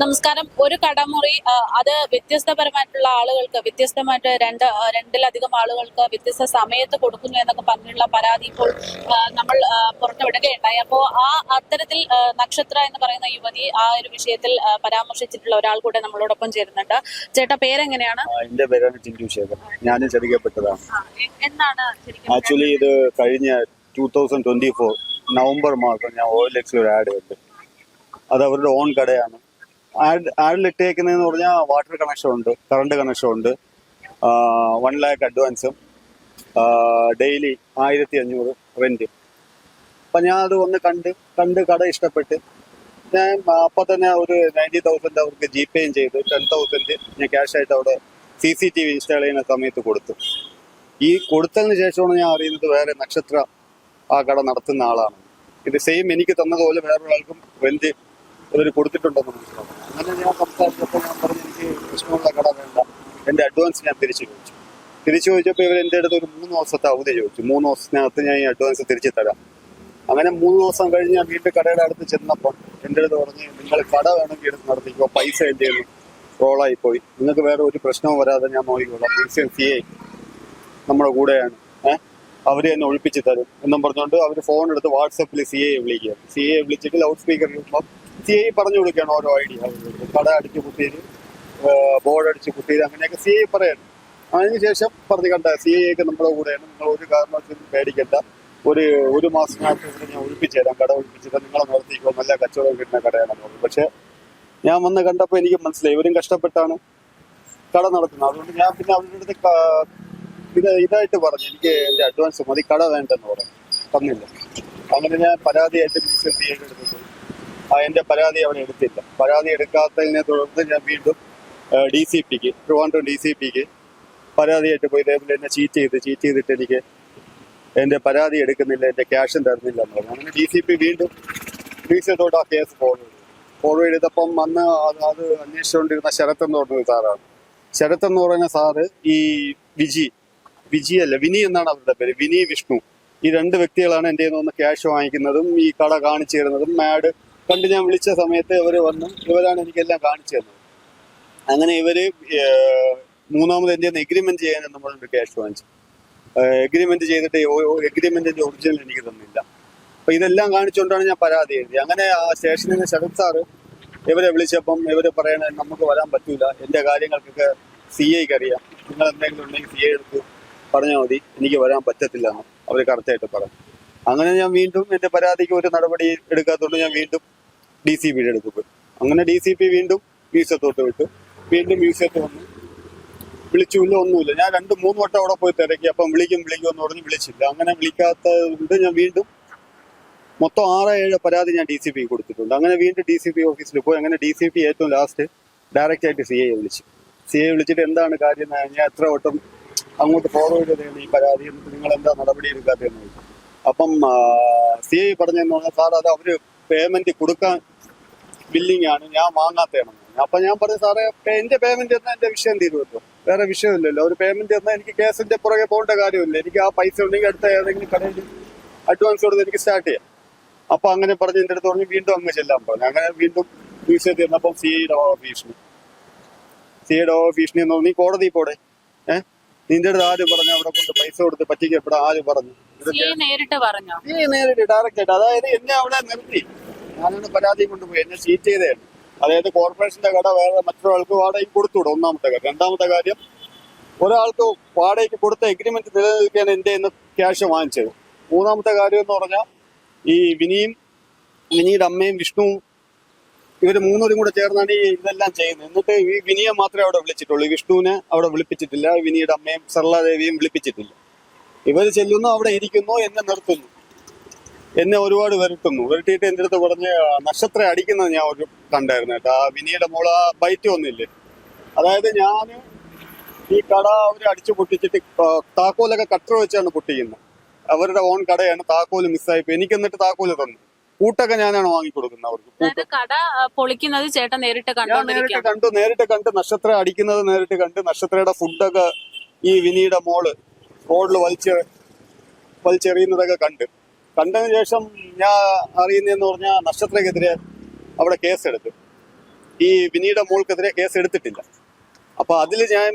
നമസ്കാരം. ഒരു കടമുറി അത് വ്യത്യസ്തപരമായിട്ടുള്ള ആളുകൾക്ക് വ്യത്യസ്തമായിട്ട് രണ്ട് രണ്ടിലധികം ആളുകൾക്ക് വ്യത്യസ്ത സമയത്ത് കൊടുക്കുന്നു എന്നൊക്കെ പറഞ്ഞുള്ള പരാതി ഇപ്പോൾ നമ്മൾ പുറത്തുവിടുകയുണ്ടായി. അപ്പോ ആ അത്തരത്തിൽ നക്ഷത്ര എന്ന് പറയുന്ന യുവതി ആ ഒരു വിഷയത്തിൽ പരാമർശിച്ചിട്ടുള്ള ഒരാൾ കൂടെ നമ്മളോടൊപ്പം ചേരുന്നുണ്ട്. ചേട്ടാ പേരെങ്ങനെയാണ്? എന്റെ പേരാണ് ടിൻഡു ശേഖർ ഞാനും ചതിക്കപ്പെട്ടതാണ് എന്നാണ് ആക്ച്വലി ഇത് കഴിഞ്ഞ two thousand twenty four November മാസം ഞാൻ ഓയിൽ എക്സിൽ ഒരു ആഡ് കണ്ടു. അത് അവരുടെ ഓൺ കടയാണ്. ആഡ് ഇട്ടേക്കുന്നതെന്ന് പറഞ്ഞാൽ വാട്ടർ കണക്ഷൻ ഉണ്ട് കറണ്ട് കണക്ഷൻ ഉണ്ട്. വൺ ലാക്ക് അഡ്വാൻസും ഡെയിലി ആയിരത്തി അഞ്ഞൂറ് റെന്റ് അപ്പം ഞാൻ അത് വന്ന് കണ്ട് കണ്ട് കട ഇഷ്ടപ്പെട്ട് ഞാൻ അപ്പം തന്നെ ഒരു നയന്റി തൗസൻഡ് അവർക്ക് ജി പേയും ചെയ്ത്. ടെൻ തൗസൻഡ് ഞാൻ ക്യാഷ് ആയിട്ട് അവിടെ C C T V install ചെയ്യുന്ന സമയത്ത് കൊടുത്തു. ഈ കൊടുത്തതിന് ശേഷമാണ് ഞാൻ അറിയുന്നത് വേറെ നക്ഷത്ര ആ കട നടത്തുന്ന ആളാണ്. ഇത് സെയിം എനിക്ക് തന്നതുപോലെ വേറൊരാൾക്കും റെന്റ് ഇവർ കൊടുത്തിട്ടുണ്ടെന്ന് മനസ്സിലാവും അങ്ങനെ ഞാൻ സംസാരിച്ചപ്പോൾ ഞാൻ പറഞ്ഞു എനിക്ക് പ്രശ്നമുള്ള കട വേണ്ട. എന്റെ അഡ്വാൻസ് ഞാൻ തിരിച്ചു ചോദിച്ചു. തിരിച്ചു ചോദിച്ചപ്പോൾ ഇവർ എന്റെ അടുത്ത് ഒരു മൂന്ന് ദിവസത്തെ അവധി ചോദിച്ചു. മൂന്ന് ദിവസത്തിനകത്ത് ഞാൻ ഈ അഡ്വാൻസ് തിരിച്ചു തരാം. അങ്ങനെ മൂന്ന് ദിവസം കഴിഞ്ഞ് ഞാൻ വീട്ടിൽ കടയുടെ അടുത്ത് ചെന്നപ്പോൾ എന്റെ അടുത്ത് പറഞ്ഞ് നിങ്ങൾ കട വേണമെങ്കിൽ എടുത്ത് നടത്തിക്കോ പൈസ എന്റെ റോളായി പോയി നിങ്ങൾക്ക് വേറെ ഒരു പ്രശ്നവും വരാതെ ഞാൻ നോക്കിക്കോളാം. മ്യൂസിയം സി ഐ നമ്മുടെ കൂടെയാണ്. ഏഹ് അവർ തന്നെ ഒഴിപ്പിച്ച് തരും. എന്നും പറഞ്ഞുകൊണ്ട് അവർ ഫോൺ എടുത്ത് വാട്സപ്പിൽ സി ഐ വിളിക്കുക സി ഐ വിളിച്ചിട്ട് ലൗഡ് സ്പീക്കറിൽ ഇടുമ്പോൾ സി ഐ പറഞ്ഞു കൊടുക്കുകയാണ് ഓരോ ഐഡിയ. കട അടിച്ച് കുത്തിയത് ബോർഡ് അടിച്ച് കുത്തിയത് അങ്ങനെയൊക്കെ സി ഐ പറയണം അതിനുശേഷം പറഞ്ഞു കണ്ട സി ഐ ഒക്കെ നമ്മുടെ കൂടെയാണ്. നിങ്ങൾ ഒരു കാരണവശാലും പേടിക്കണ്ട. ഒരു ഒരു മാസത്തിനകത്ത് ഞാൻ ഒഴിപ്പിച്ചു തരാം. കട ഒഴിപ്പിച്ച് തരാം. നിങ്ങളെ നിർത്തിക്കോ. നല്ല കച്ചവടം കിട്ടുന്ന കടയാണെന്ന് പറഞ്ഞു പക്ഷെ ഞാൻ വന്ന് കണ്ടപ്പോൾ എനിക്ക് മനസ്സിലായി. ഇവരും കഷ്ടപ്പെട്ടാണ് കട നടത്തുന്നത്. അതുകൊണ്ട് ഞാൻ പിന്നെ അവരുടെ അടുത്ത് ഇത് ഇതായിട്ട് പറഞ്ഞു. എനിക്ക് എന്റെ അഡ്വാൻസ് മതി. കട വേണ്ടെന്ന് പറഞ്ഞു. തന്നില്ല. അങ്ങനെ ഞാൻ പരാതിയായിട്ട് മിനിസ്റ്റർ സി എന്റെ പരാതി അവിടെ എടുത്തില്ല. പരാതി എടുക്കാത്തതിനെ തുടർന്ന് ഞാൻ വീണ്ടും D C P Trivandrum D C P പരാതിയായിട്ട് പോയി ഇതേപോലെ എന്നെ ചീറ്റ് ചെയ്ത് ചീറ്റ് ചെയ്തിട്ട് എനിക്ക് എന്റെ പരാതി എടുക്കുന്നില്ല എന്റെ ക്യാഷും തരുന്നില്ല എന്ന് പറഞ്ഞു. അങ്ങനെ ഡി സി പി വീണ്ടും മ്യൂസിയത്തോട്ട് ആ കേസ് ഫോർവേഡ് ഫോർവേഡ് ചെയ്തപ്പം അന്ന് അത് അന്വേഷിച്ചുകൊണ്ടിരുന്ന ശരത് എന്ന് പറഞ്ഞ സാറാണ്. ശരത് എന്ന് പറയുന്ന സാറ് ഈ വിജി വിജി അല്ല വിനി എന്നാണ് അവരുടെ പേര് വിനി വിഷ്ണു. ഈ രണ്ട് വ്യക്തികളാണ് എന്റെ നിന്ന് ക്യാഷ് വാങ്ങിക്കുന്നതും ഈ കട കാണിച്ചു തരുന്നതും മാഡ് കണ്ട് ഞാൻ വിളിച്ച സമയത്ത് ഇവർ വന്നു. ഇവരാണ് എനിക്കെല്ലാം കാണിച്ചു തന്നത്. അങ്ങനെ ഇവർ മൂന്നാമത് എന്റെ എഗ്രിമെന്റ് ചെയ്യാൻ നമ്മളോട് ക്യാഷ് വാങ്ങിച്ചു. എഗ്രിമെന്റ് ചെയ്തിട്ട് എഗ്രിമെന്റിന്റെ ഒറിജിനൽ എനിക്ക് തന്നില്ല. അപ്പൊ ഇതെല്ലാം കാണിച്ചുകൊണ്ടാണ് ഞാൻ പരാതി എഴുതി അങ്ങനെ ആ സ്റ്റേഷനിൽ നിന്ന് ശരത് സാറ് ഇവരെ വിളിച്ചപ്പം ഇവർ പറയണ നമുക്ക് വരാൻ പറ്റൂല. എന്റെ കാര്യങ്ങൾക്കൊക്കെ സി ഐക്ക് അറിയാം. നിങ്ങൾ എന്തെങ്കിലും ഉണ്ടെങ്കിൽ സി ഐ എടുത്ത് പറഞ്ഞാൽ മതി. എനിക്ക് വരാൻ പറ്റത്തില്ല എന്ന് അവർ കറക്റ്റായിട്ട് പറഞ്ഞു. അങ്ങനെ ഞാൻ വീണ്ടും എന്റെ പരാതിക്ക് ഒരു നടപടി എടുക്കാത്തതുകൊണ്ട് ഞാൻ വീണ്ടും ഡി സി പിയുടെ അടുത്ത് പോയി. അങ്ങനെ ഡി സി പി വീണ്ടും മ്യൂസിയത്തോട്ട് വിട്ടു. വീണ്ടും മ്യൂസിയത്ത് വന്നു. വിളിച്ചില്ല ഒന്നുമില്ല. ഞാൻ രണ്ട് മൂന്ന് വട്ടം അവിടെ പോയി തിരക്കി. അപ്പം വിളിക്കും വിളിക്കും എന്ന് പറഞ്ഞ് വിളിച്ചില്ല. അങ്ങനെ വിളിക്കാത്തത് ഞാൻ വീണ്ടും മൊത്തം ആറ് ഏഴ് പരാതി ഞാൻ ഡി സി പി കൊടുത്തിട്ടുണ്ട്. അങ്ങനെ വീണ്ടും ഡി സി പി ഓഫീസിൽ പോയി. അങ്ങനെ ഡി സി പി ഏറ്റവും ലാസ്റ്റ് ഡയറക്റ്റ് ആയിട്ട് സി ഐ വിളിച്ചു. സി ഐ വിളിച്ചിട്ട് എന്താണ് കാര്യം ഞാൻ എത്ര വട്ടം അങ്ങോട്ട് ഫോർവേഡ് ചെയ്തതാണ് ഈ പരാതി? എന്നിട്ട് നിങ്ങൾ എന്താ നടപടി എടുക്കാത്തതെന്ന് അപ്പം സി ഐ പറഞ്ഞെന്ന് പറഞ്ഞാൽ സാർ അത് അവർ പേയ്മെന്റ് കൊടുക്കാൻ ബില്ലിംഗ് ആണ് ഞാൻ വാങ്ങാത്തതാണ് അപ്പൊ ഞാൻ പറഞ്ഞു സാറേ എന്റെ പേയ്മെന്റ് എന്നാൽ എന്റെ വിഷയം തീരുമല്ലോ വേറെ വിഷയമില്ലല്ലോ ഒരു പേയ്മെന്റ് എന്നാൽ എനിക്ക് കേസിന്റെ പുറകെ പോകേണ്ട കാര്യമില്ല. എനിക്ക് ആ പൈസ ഉണ്ടെങ്കിൽ അടുത്ത ഏതെങ്കിലും കടയിൽ അഡ്വാൻസ് കൊടുത്ത് എനിക്ക് സ്റ്റാർട്ട് ചെയ്യാം. അപ്പൊ അങ്ങനെ പറഞ്ഞ് എന്റെ അടുത്ത് പറഞ്ഞു വീണ്ടും അങ്ങ് ചെല്ലാൻ പറഞ്ഞു. അങ്ങനെ വീണ്ടും മ്യൂസിയം തീർന്നപ്പം സി ഐയുടെ ഭീഷണി സി ഐയുടെ ഭീഷണി എന്ന് പറഞ്ഞു നീ കോടതി പോടെ? ഏഹ് നിന്റെ അടുത്ത് ആര് പറഞ്ഞു അവിടെ കൊണ്ട് പൈസ കൊടുത്ത് പറ്റിക്കപ്പെടാൻ ആര് പറഞ്ഞു. നേരിട്ട് പറഞ്ഞോ? നേരിട്ട് ഡയറക്റ്റ് ആയിട്ട്. അതായത് എന്നെ അവിടെ നിർത്തി. ഞാനാണ് പരാതി കൊണ്ടുപോയി. എന്നെ സീറ്റ് ചെയ്തതാണ് അതായത് കോർപ്പറേഷന്റെ കട വേറെ മറ്റൊരാൾക്ക് വാടകയ്ക്ക് കൊടുത്തുവിടും ഒന്നാമത്തെ കാര്യം. രണ്ടാമത്തെ കാര്യം ഒരാൾക്ക് വാടകയ്ക്ക് കൊടുത്ത എഗ്രിമെന്റ് നിലനിൽക്കാൻ എന്റെ ഇന്ന് ക്യാഷ് വാങ്ങിച്ചത്. മൂന്നാമത്തെ കാര്യം എന്ന് പറഞ്ഞാൽ ഈ വിനിയും വിനിയുടെ അമ്മയും വിഷ്ണുവും ഇവർ മൂന്നൂരും കൂടെ ചേർന്നാണ് ഈ ഇതെല്ലാം ചെയ്യുന്നത്. എന്നിട്ട് ഈ വിനിയെ മാത്രമേ അവിടെ വിളിച്ചിട്ടുള്ളൂ. വിഷ്ണുവിനെ അവിടെ വിളിപ്പിച്ചിട്ടില്ല വിനിയുടെ അമ്മയും സർലാദേവിയും വിളിപ്പിച്ചിട്ടില്ല. ഇവർ ചെല്ലുന്നു അവിടെ ഇരിക്കുന്നു എന്നെ നിർത്തുന്നു. എന്നെ ഒരുപാട് വരട്ടുന്നു വരട്ടിയിട്ട് എന്റെ അടുത്ത് പറഞ്ഞ് നക്ഷത്രം അടിക്കുന്നത് ഞാൻ ഒരു കണ്ടായിരുന്നു കേട്ടോ. ആ വിനിയുടെ മോൾ ആ ബൈറ്റ് ഒന്നില്ലേ അതായത് ഞാൻ ഈ കട അവർ അടിച്ചു പൊട്ടിച്ചിട്ട് താക്കോലൊക്കെ കട്ടർ വെച്ചാണ് പൊട്ടിക്കുന്നത്. അവരുടെ ഓൺ കടയാണ് താക്കോൽ മിസ്സായിപ്പോ എനിക്ക് എന്നിട്ട് താക്കോൽ തന്നു. കൂട്ടൊക്കെ ഞാനാണ് വാങ്ങിക്കൊടുക്കുന്നത് അവർക്ക്. കട പൊളിക്കുന്നത് ചേട്ടൻ നേരിട്ട് ഞാൻ നേരിട്ട് കണ്ടോണ്ടിരിക്കാം കണ്ടു. നേരിട്ട് കണ്ട് നക്ഷത്രം അടിക്കുന്നത് നേരിട്ട് കണ്ട് നക്ഷത്രയുടെ ഫുഡൊക്കെ ഈ വിനിയുടെ മോൾ റോഡിൽ വലിച്ച് വലിച്ചെറിയുന്നതൊക്കെ കണ്ട്. കണ്ടതിന് ശേഷം ഞാൻ അറിയുന്നതെന്ന് പറഞ്ഞാൽ നക്ഷത്രക്കെതിരെ അവിടെ കേസെടുത്തു. ഈ വിനിയുടെ മോൾക്കെതിരെ കേസ് എടുത്തിട്ടില്ല അപ്പൊ അതിൽ ഞാൻ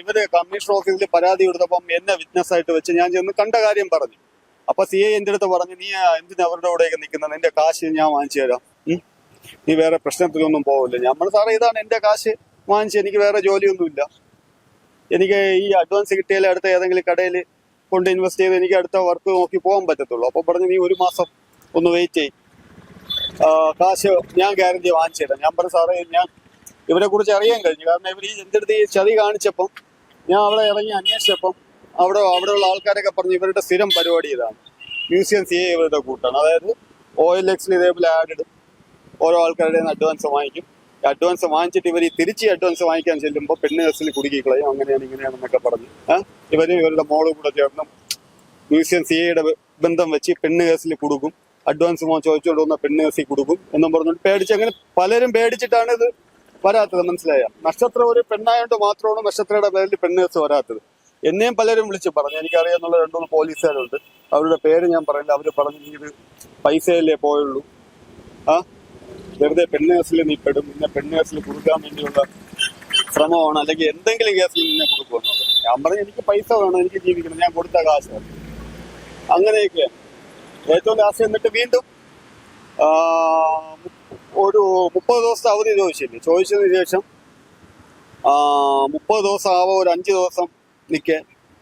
ഇവർ കമ്മീഷണർ ഓഫീസിൽ പരാതി കൊടുത്തപ്പം എന്നെ വിറ്റ്നസ് ആയിട്ട് വെച്ച് ഞാൻ ചെന്ന് കണ്ട കാര്യം പറഞ്ഞു. അപ്പൊ സി ഐ എന്റെ അടുത്ത് പറഞ്ഞു നീ എന്തിനാ അവരുടെ കൂടെയൊക്കെ നിൽക്കുന്നത്? നിന്റെ കാശ് ഞാൻ വാങ്ങിച്ചു തരാം? നീ വേറെ പ്രശ്നത്തിലൊന്നും പോവില്ല. നമ്മൾ സാറേ ഇതാണ് എന്റെ കാശ്. വാങ്ങിച്ച് എനിക്ക് വേറെ ജോലിയൊന്നുമില്ല. എനിക്ക് ഈ അഡ്വാൻസ് കിട്ടിയാലേ അടുത്ത ഏതെങ്കിലും കടയിൽ കൊണ്ട് ഇൻവെസ്റ്റ് ചെയ്ത് എനിക്ക് അടുത്ത വർക്ക് നോക്കി പോകാൻ പറ്റത്തുള്ളൂ. അപ്പൊ പറഞ്ഞു നീ ഒരു മാസം ഒന്ന് വെയിറ്റ് ചെയ് ആ, കാശ് ഞാൻ ഗ്യാരണ്ടി തരാം. ഞാൻ പറഞ്ഞു സാറേ ഞാൻ ഇവരെ കുറിച്ച് അറിയാൻ കഴിഞ്ഞു. കാരണം ഇവർ ഈ എന്റെ അടുത്ത് ഈ ചതി കാണിച്ചപ്പം ഞാൻ അവിടെ ഇറങ്ങി അന്വേഷിച്ചപ്പം അവിടെ അവിടെയുള്ള ആൾക്കാരൊക്കെ പറഞ്ഞു ഇവരുടെ സ്ഥിരം പരിപാടി ഇതാണ്. മ്യൂസിയം സി ഇവരുടെ കൂട്ടാണ്. അതായത് ഓയിൽ എക്സിൽ ഇതേപോലെ ആഡ് ഇടും ഓരോ ആൾക്കാരുടെ അഡ്വാൻസ് വാങ്ങിക്കും. അഡ്വാൻസ് വാങ്ങിച്ചിട്ട് ഇവർ തിരിച്ച് അഡ്വാൻസ് വാങ്ങിക്കാൻ ചെല്ലുമ്പോൾ പെണ്ണ് കേസിൽ കുടുക്കിക്കളയും അങ്ങനെയാണ് ഇങ്ങനെയാണെന്നൊക്കെ പറഞ്ഞ്. ഇവർ ഇവരും ഇവരുടെ മോൾ കൂടെ ചേർന്ന് മ്യൂസിയം സി ഐയുടെ ബന്ധം വെച്ച് പെണ്ണ് കേസിൽ കൊടുക്കും. അഡ്വാൻസ് മോൻ ചോദിച്ചുകൊണ്ട് വന്ന പെണ്ണ് കേസിൽ കൊടുക്കും എന്നും പറഞ്ഞുകൊണ്ട് പേടിച്ച് അങ്ങനെ പലരും പേടിച്ചിട്ടാണ് ഇത് വരാത്തത്. മനസ്സിലായ? നക്ഷത്രം ഒരു പെണ്ണായോണ്ട് മാത്രമാണ് നക്ഷത്രയുടെ പേരിൽ പെണ്ണ് കേസ് വരാത്തത്. എന്നെയും പലരും വിളിച്ച് പറഞ്ഞു. എനിക്കറിയാന്നുള്ള രണ്ടു പോലീസുകാരുണ്ട്. അവരുടെ പേര് ഞാൻ പറയില്ല. അവർ പറഞ്ഞു ഇത് പൈസയല്ലേ പോയുള്ളൂ. ആ? വെറുതെ പെണ്ണ് കേസിൽ നീ പെടും പിന്നെ പെണ്ണ് കേസിൽ കൊടുക്കാൻ വേണ്ടിയുള്ള ശ്രമമാണ് അല്ലെങ്കിൽ എന്തെങ്കിലും കേസിൽ നിന്നെ കൊടുക്കുമെന്ന് ഞാൻ പറഞ്ഞു എനിക്ക് പൈസ വേണം എനിക്ക് ജീവിക്കണം ഞാൻ കൊടുത്ത കാശ് അങ്ങനെയൊക്കെ. ഏറ്റവും ലാസ്റ്റ് എന്നിട്ട് വീണ്ടും ഒരു മുപ്പത് ദിവസത്തെ അവധി ചോദിച്ചില്ലേ? ചോദിച്ചതിന് ശേഷം മുപ്പത് ദിവസം ആവോ ഒരു അഞ്ച് ദിവസം നിൽക്കെ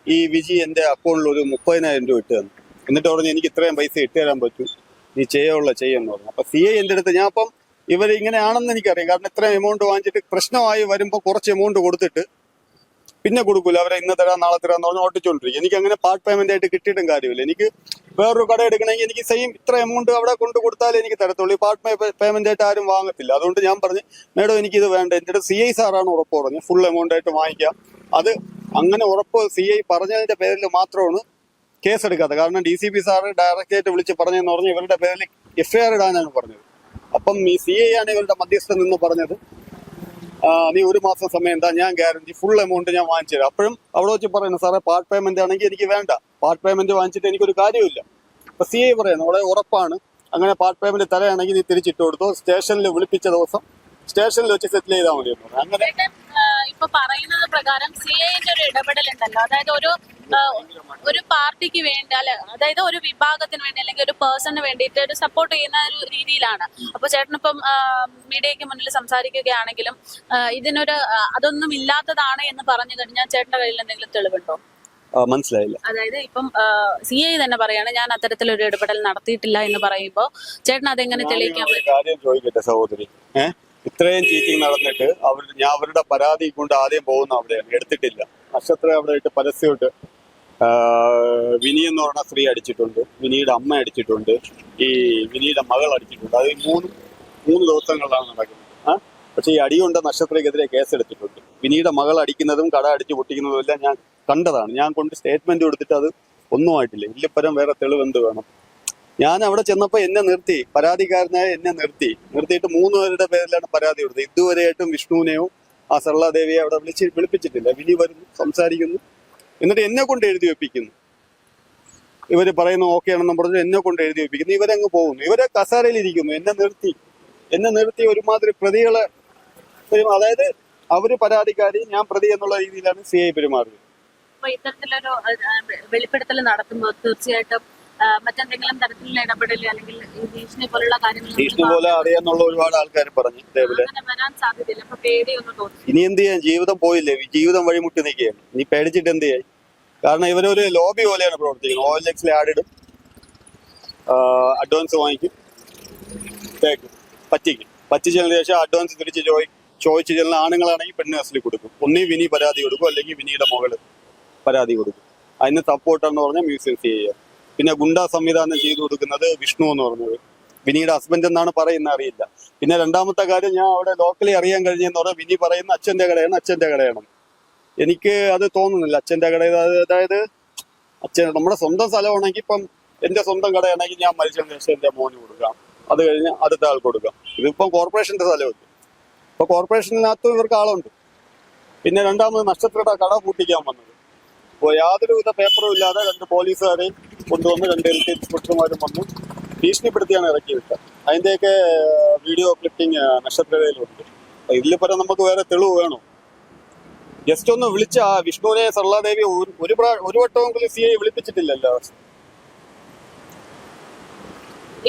ഈ വിജി എന്റെ അക്കൗണ്ടിൽ ഒരു മുപ്പതിനായിരം രൂപ ഇട്ട് തന്നു. എന്നിട്ട് പറഞ്ഞു എനിക്ക് ഇത്രയും പൈസ ഇട്ട് തരാൻ പറ്റൂ. നീ ചെയ്യാനുള്ള ചെയ്യാന്ന് പറഞ്ഞു. അപ്പം സി ഐ എന്റെ അടുത്ത് ഞാൻ അപ്പം ഇവർ ഇങ്ങനെയാണെന്ന് എനിക്കറിയാം. കാരണം ഇത്രയും എമൗണ്ട് വാങ്ങിച്ചിട്ട് പ്രശ്നമായി വരുമ്പോൾ കുറച്ച് എമൗണ്ട് കൊടുത്തിട്ട് പിന്നെ കൊടുക്കൂല. അവരെ ഇന്ന് തരാം നാളെ തരാന്ന് പറഞ്ഞ് ഓട്ടിച്ചോണ്ടിരിക്കും എനിക്ക് അങ്ങനെ പാർട്ട് പേയ്മെന്റ് ആയിട്ട് കിട്ടിയിട്ടും കാര്യമില്ല. എനിക്ക് വേറൊരു കട എടുക്കണമെങ്കിൽ എനിക്ക് സെയിം ഇത്ര എമൗണ്ട് അവിടെ കൊണ്ട് കൊടുത്താലേ എനിക്ക് തരത്തുള്ളൂ. പാർട്ട് പേയ്മെന്റ് ആയിട്ട് ആരും വാങ്ങത്തില്ല. അതുകൊണ്ട് ഞാൻ പറഞ്ഞു മേഡം എനിക്ക് ഇത് വേണ്ട അടുത്ത് സി ഐ സാറാണ് ഉറപ്പ് പറഞ്ഞത്. ഫുൾ എമൗണ്ട് ആയിട്ട് വാങ്ങിക്കാം. അത് അങ്ങനെ ഉറപ്പ് സി ഐ പറഞ്ഞതിന്റെ പേരിൽ മാത്രമാണ് കേസ് എടുക്കാത്തത് കാരണം D C P sir direct ആയിട്ട് വിളിച്ച് പറഞ്ഞെന്ന് പറഞ്ഞു ഇവരുടെ പേരിൽ എഫ്ഐആർ ഇടാനാണ് പറഞ്ഞത്. അപ്പം ഈ സി ആണ് ഇവരുടെ മധ്യസ്ഥൻ നിന്ന് പറഞ്ഞത് നീ ഒരു മാസം സമയം എന്താ ഞാൻ ഗ്യാരണ്ടി ഫുൾ എമൗണ്ട് ഞാൻ വാങ്ങിച്ചു തരാം. അപ്പോഴും അവിടെ വെച്ച് പറയുന്നു സാറേ പാർട്ട് പേയ്മെന്റ് ആണെങ്കിൽ എനിക്ക് വേണ്ട. പാർട്ട് പേയ്മെന്റ് വാങ്ങിച്ചിട്ട് എനിക്കൊരു കാര്യമില്ല അപ്പൊ സി ഐ പറയുന്നു അവിടെ ഉറപ്പാണ്. അങ്ങനെ പാർട്ട് പേയ്മെന്റ് തരാണെങ്കിൽ നീ തിരിച്ചിട്ട് കൊടുത്തു. സ്റ്റേഷനിൽ വിളിപ്പിച്ച ദിവസം സ്റ്റേഷനിൽ വെച്ച് സെറ്റിൽ ചെയ്താൽ മതി അങ്ങനെ ഇപ്പൊ പറയുന്നത് പ്രകാരം സി ഐന്റെ ഒരു ഇടപെടൽ ഉണ്ടല്ലോ അതായത് ഒരു ഒരു പാർട്ടിക്ക് വേണ്ടി അല്ലെ അതായത് ഒരു വിഭാഗത്തിന് വേണ്ടി അല്ലെങ്കിൽ ഒരു പേഴ്സണിന് വേണ്ടിയിട്ട് ഒരു സപ്പോർട്ട് ചെയ്യുന്ന ഒരു രീതിയിലാണ്. അപ്പൊ ചേട്ടനിപ്പം മീഡിയയ്ക്ക് മുന്നിൽ സംസാരിക്കുകയാണെങ്കിലും ഇതിനൊരു അതൊന്നും ഇല്ലാത്തതാണ് എന്ന് പറഞ്ഞു കഴിഞ്ഞാൽ ചേട്ടന്റെ കയ്യിൽ എന്തെങ്കിലും തെളിവുണ്ടോ? മനസ്സിലായില്ല. അതായത് ഇപ്പം സി ഐ തന്നെ പറയാണ് ഞാൻ അത്തരത്തിലൊരു ഇടപെടൽ നടത്തിയിട്ടില്ല എന്ന് പറയുമ്പോൾ ചേട്ടൻ അതെങ്ങനെ തെളിയിക്കാൻ പറ്റും? കാര്യം ചോദിക്കട്ടെ സഹോദരി? ഏഹ് ഇത്രയും ചീറ്റിംഗ് നടന്നിട്ട് അവർ ഞാൻ അവരുടെ പരാതി കൊണ്ട് ആദ്യം പോകുന്ന അവിടെയാണ്. എടുത്തിട്ടില്ല. നക്ഷത്ര അവിടെ ഇട്ട് പരസ്യമായിട്ട് വിനി എന്ന് പറഞ്ഞ സ്ത്രീ അടിച്ചിട്ടുണ്ട്. വിനിയുടെ അമ്മ അടിച്ചിട്ടുണ്ട്. ഈ വിനിയുടെ മകൾ അടിച്ചിട്ടുണ്ട്. അത് മൂന്ന് മൂന്ന് ദിവസങ്ങളിലാണ് നടക്കുന്നത്. ആ? പക്ഷെ ഈ അടികൊണ്ട് നക്ഷത്രക്കെതിരെ കേസെടുത്തിട്ടുണ്ട്. വിനിയുടെ മകൾ അടിക്കുന്നതും കട അടിച്ച് പൊട്ടിക്കുന്നതും എല്ലാം ഞാൻ കണ്ടതാണ്. ഞാൻ കൊണ്ട് സ്റ്റേറ്റ്മെന്റ് കൊടുത്തിട്ട് അത് ഒന്നും ആയിട്ടില്ല. ഇല്ലപ്പരം വേറെ തെളിവ് എന്ത് വേണം? ഞാൻ അവിടെ ചെന്നപ്പോ എന്നെ നിർത്തി പരാതിക്കാരനായ എന്നെ നിർത്തി. നിർത്തിയിട്ട് മൂന്ന് പേരുടെ പേരിലാണ് പരാതി കൊടുത്തത്. ഇതുവരെയായിട്ടും വിഷ്ണുവിനെയോ ആ സർളാദേവിയെ അവിടെ വിളിച്ച് വിളിപ്പിച്ചിട്ടില്ല. വിനി വരുന്നു സംസാരിക്കുന്നു. എന്നിട്ട് എന്നെ കൊണ്ട് എഴുതി വെപ്പിക്കുന്നു. ഇവർ പറയുന്നു ഓക്കെ ആണെന്ന് പറഞ്ഞു എന്നെ കൊണ്ട് എഴുതി വെപ്പിക്കുന്നു. ഇവരങ്ങ് പോകുന്നു. ഇവരെ കസാരയിൽ ഇരിക്കുന്നു എന്നെ നിർത്തി. എന്നെ നിർത്തി ഒരുമാതിരി പ്രതികളെ അതായത് അവർ പരാതിക്കാരി ഞാൻ പ്രതി എന്നുള്ള രീതിയിലാണ് സി ഐ പെരുമാറിയത്. ഇത്തരത്തിലൊരു വെളിപ്പെടുത്തൽ നടത്തുമ്പോൾ തീർച്ചയായിട്ടും മറ്റെന്തെങ്കിലും തരത്തിലുള്ള ഇടപെടൽ അല്ലെങ്കിൽ ഭീഷണി പോലുള്ള കാര്യങ്ങൾ ഭീഷണി പോലെ അറിയാന്നുള്ള ഒരുപാട് ആൾക്കാർ പറഞ്ഞു ഇതേപോലെ. വരാൻ സാധ്യതയില്ല. അപ്പൊ പേടിയൊന്നും തോന്നി ഇനി എന്ത് ചെയ്യാൻ? ജീവിതം പോയില്ലേ? ജീവിതം വഴിമുട്ടി നിൽക്കുകയാണ്. ഇനി പേടിച്ചിട്ട് എന്ത് ചെയ്യാൻ? കാരണം ഇവരൊരു ലോബി പോലെയാണ് പ്രവർത്തിക്കുന്നത്. ഓയിൽ എക്സിൽ ആഡ് ഇടും. അഡ്വാൻസ് വാങ്ങിക്കും. തേക്കും പറ്റിക്കും. പറ്റിച്ചതിന് ശേഷം അഡ്വാൻസ് തിരിച്ച് ചോദി ചോദിച്ചു ചെല്ലുന്ന ആണുങ്ങളാണെങ്കിൽ പെണ്ണ് കേസിൽ കൊടുക്കും. ഒന്നീ വിനി പരാതി കൊടുക്കും. അല്ലെങ്കിൽ വിനിയുടെ മകൾ പരാതി കൊടുക്കും. അതിന് സപ്പോർട്ടാന്ന് പറഞ്ഞാൽ മ്യൂസിയം ചെയ്യുക പിന്നെ ഗുണ്ട സംവിധാനം ചെയ്തു കൊടുക്കുന്നത് വിഷ്ണു എന്ന് പറഞ്ഞത്. വിനിയുടെ ഹസ്ബൻഡ് എന്നാണ് പറയുന്ന അറിയില്ല. പിന്നെ രണ്ടാമത്തെ കാര്യം ഞാൻ അവിടെ ലോക്കലി അറിയാൻ കഴിഞ്ഞെന്ന് പറഞ്ഞാൽ വിനി പറയുന്ന അച്ഛന്റെ കടയാണ് അച്ഛന്റെ കടയാണ്. എനിക്ക് അത് തോന്നുന്നില്ല. അച്ഛന്റെ കട അതായത് അച്ഛൻ നമ്മുടെ സ്വന്തം സ്ഥലമാണെങ്കിൽ ഇപ്പം എന്റെ സ്വന്തം കടയാണെങ്കിൽ ഞാൻ മരിച്ചതിന് ശേഷം എന്റെ മോന് കൊടുക്കാം. അത് കഴിഞ്ഞ് അടുത്ത ആൾക്ക് കൊടുക്കാം. ഇതിപ്പം കോർപ്പറേഷന്റെ സ്ഥലമല്ലേ. ഇപ്പൊ കോർപ്പറേഷനകത്ത് ഇവർക്ക് ആളുണ്ട്. പിന്നെ രണ്ടാമത് നക്ഷത്രയുടെ കട പൂട്ടിക്കാൻ വന്നത്. അപ്പോൾ യാതൊരുവിധ പേപ്പറും ഇല്ലാതെ രണ്ട് പോലീസുകാരെ കൊണ്ടുവന്ന് രണ്ട് എൽ ഇൻസ്പെക്ടർമാരും വന്നു. ഭീഷണിപ്പെടുത്തിയാണ് ഇറക്കി വിട്ടത് അതിന്റെയൊക്കെ വീഡിയോ ക്ലിപ്പിംഗ് നക്ഷത്രയിലുണ്ട് ഇതിൽ പരം നമുക്ക് വേറെ തെളിവ് വേണോ? ജസ്റ്റ് ഒന്ന് വിളിച്ച വിഷ്ണുവിനെ സർളാദേവി ഒരു- ഒരു വട്ടമെങ്കിലും സി ഐ വിളിപ്പിച്ചിട്ടില്ലല്ലോ.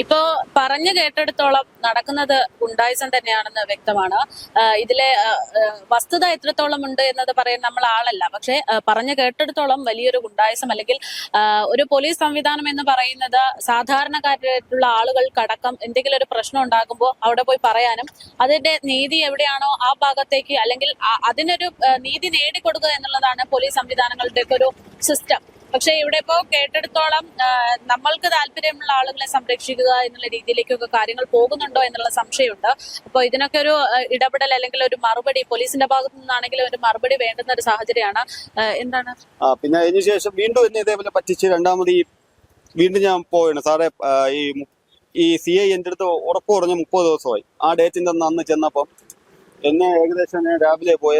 ഇപ്പോ പറഞ്ഞു കേട്ടിടത്തോളം നടക്കുന്നത് ഗുണ്ടായിസം തന്നെയാണെന്ന് വ്യക്തമാണ്. ഇതിലെ വസ്തുത എത്രത്തോളം ഉണ്ട് എന്നത് പറയാൻ നമ്മൾ ആളല്ല. പക്ഷെ പറഞ്ഞു കേട്ടിടത്തോളം വലിയൊരു ഗുണ്ടായിസം അല്ലെങ്കിൽ ഒരു പോലീസ് സംവിധാനം എന്ന് പറയുന്നത് സാധാരണക്കാരായിട്ടുള്ള ആളുകൾക്കടക്കം എന്തെങ്കിലും ഒരു പ്രശ്നം ഉണ്ടാകുമ്പോൾ അവിടെ പോയി പറയാനും അതിന്റെ നീതി എവിടെയാണോ ആ ഭാഗത്തേക്ക് അല്ലെങ്കിൽ അതിനൊരു നീതി നേടിക്കൊടുക്കുക എന്നുള്ളതാണ് പോലീസ് സംവിധാനങ്ങളുടെ ഒരു സിസ്റ്റം. പക്ഷെ ഇവിടെ ഇപ്പോ കേട്ടെടുത്തോളം നമ്മൾക്ക് താല്പര്യമുള്ള ആളുകളെ സംരക്ഷിക്കുക എന്നുള്ള രീതിയിലേക്കൊക്കെ കാര്യങ്ങൾ പോകുന്നുണ്ടോ എന്നുള്ള സംശയമുണ്ട്. അപ്പൊ ഇതിനൊക്കെ ഒരു ഇടപെടൽ അല്ലെങ്കിൽ ഒരു മറുപടി പോലീസിന്റെ ഭാഗത്തു നിന്നാണെങ്കിലും ഒരു മറുപടി വേണ്ടുന്ന ഒരു സാഹചര്യമാണ്. എന്താണ്? പിന്നെ അതിനുശേഷം വീണ്ടും എന്നെ ഇതേപോലെ പറ്റിച്ച് രണ്ടാമത് ഈ വീണ്ടും ഞാൻ പോവാണ്. സാറേ ഈ ഈ സി ഐ എന്റെ അടുത്ത് ഉറപ്പ് കുറഞ്ഞ മുപ്പത് ദിവസമായി. ആ ഡേറ്റിന്റെ അന്ന് അന്ന് ചെന്നപ്പം എന്നെ ഏകദേശം ഞാൻ രാവിലെ പോയ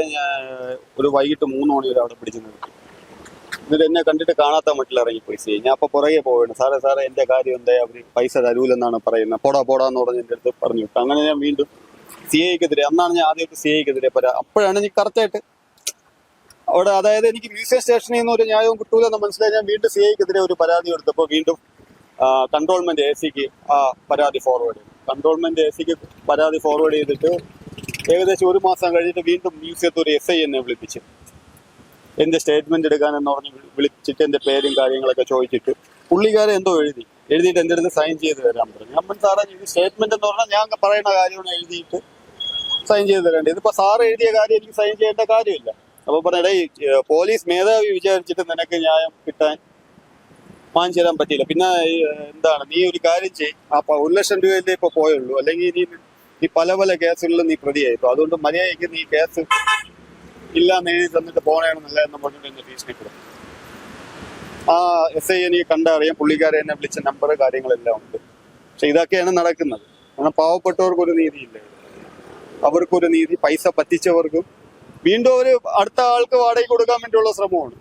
ഒരു വൈകിട്ട് മൂന്ന് മണി വരെ അവിടെ പിടിച്ചു നിർത്തി. എന്നിട്ട് എന്നെ കണ്ടിട്ട് കാണാത്ത മട്ടിൽ ഇറങ്ങിപ്പോയി സി. ഞാൻ അപ്പൊ പുറകെ പോവാണ് സാറേ സാറേ എന്റെ കാര്യം എന്താ? അവർ പൈസ തരൂലെന്നാണ് പറയുന്നത്. പോടാ പോടാന്ന് പറഞ്ഞ് എന്റെ അടുത്ത് പറഞ്ഞു വിട്ടു. അങ്ങനെ ഞാൻ വീണ്ടും സി ഐക്കെതിരെ അന്നാണ് ഞാൻ ആദ്യമായിട്ട് സി ഐക്കെതിരെ പരാ. അപ്പോഴാണ് എനിക്ക് കറക്റ്റായിട്ട് അവിടെ അതായത് എനിക്ക് മ്യൂസിയം സ്റ്റേഷനിൽ നിന്ന് ഒരു ന്യായവും കിട്ടൂലെന്ന് മനസ്സിലായി. ഞാൻ വീണ്ടും സി ഐക്കെതിരെ ഒരു പരാതി കൊടുത്തപ്പോൾ വീണ്ടും കൺട്രോൾമെന്റ് എ സിക്ക് ആ പരാതി ഫോർവേഡ് ചെയ്തു. കൺട്രോൾമെന്റ് എ സിക്ക് പരാതി ഫോർവേഡ് ചെയ്തിട്ട് ഏകദേശം ഒരു മാസം കഴിഞ്ഞിട്ട് വീണ്ടും മ്യൂസിയത്തിൽ ഒരു എസ് ഐ എന്നെ വിളിപ്പിച്ചു. എന്റെ സ്റ്റേറ്റ്മെന്റ് എടുക്കാനെന്ന് പറഞ്ഞ് വിളി- വിളിച്ചിട്ട് എന്റെ പേരും കാര്യങ്ങളൊക്കെ ചോദിച്ചിട്ട് പുള്ളിക്കാരൻ എന്തോ എഴുതി. എഴുതിയിട്ട് എന്റെ അടുത്ത് സൈൻ ചെയ്ത് തരാൻ പറഞ്ഞു. അമ്മൻ സാറേ ഇത് സ്റ്റേറ്റ്മെന്റ് എന്ന് പറഞ്ഞാൽ ഞാൻ പറയുന്ന കാര്യമാണ് എഴുതിയിട്ട് സൈൻ ചെയ്ത് തരേണ്ടത്. ഇതിപ്പോ സാർ എഴുതിയ കാര്യം എനിക്ക് സൈൻ ചെയ്യേണ്ട കാര്യമില്ല. അപ്പൊ പറഞ്ഞേ പോലീസ് മേധാവി വിചാരിച്ചിട്ട് നിനക്ക് ന്യായം കിട്ടാൻ വാങ്ങിച്ചു തരാൻ പറ്റിയില്ല. പിന്നെ എന്താണ് നീ ഒരു കാര്യം ചെയ്. ആ ഒരു ലക്ഷം രൂപയല്ലേ ഇപ്പൊ പോയുള്ളൂ. അല്ലെങ്കിൽ നീ നീ പല പല കേസുകളിലും നീ പ്രതിയായിപ്പോ അതുകൊണ്ട് മര്യാദയ്ക്ക് നീ കേസ് ഇല്ലാന്ന് എഴുതി തന്നിട്ട് നല്ല എന്ന് പറഞ്ഞിട്ട് എന്നെ കൊടുത്തു. ആ എസ് ഐ എനിക്ക് കണ്ടറിയാം പുള്ളിക്കാരെ എന്നെ വിളിച്ച നമ്പർ കാര്യങ്ങളെല്ലാം ഉണ്ട്. പക്ഷെ ഇതൊക്കെയാണ് നടക്കുന്നത്. കാരണം പാവപ്പെട്ടവർക്കൊരു നീതിയില്ല. അവർക്കൊരു നീതി പൈസ പറ്റിച്ചവർക്കും വീണ്ടും അവർ അടുത്ത ആൾക്ക് വാടകയ്ക്ക് കൊടുക്കാൻ വേണ്ടിയുള്ള ശ്രമമാണ്.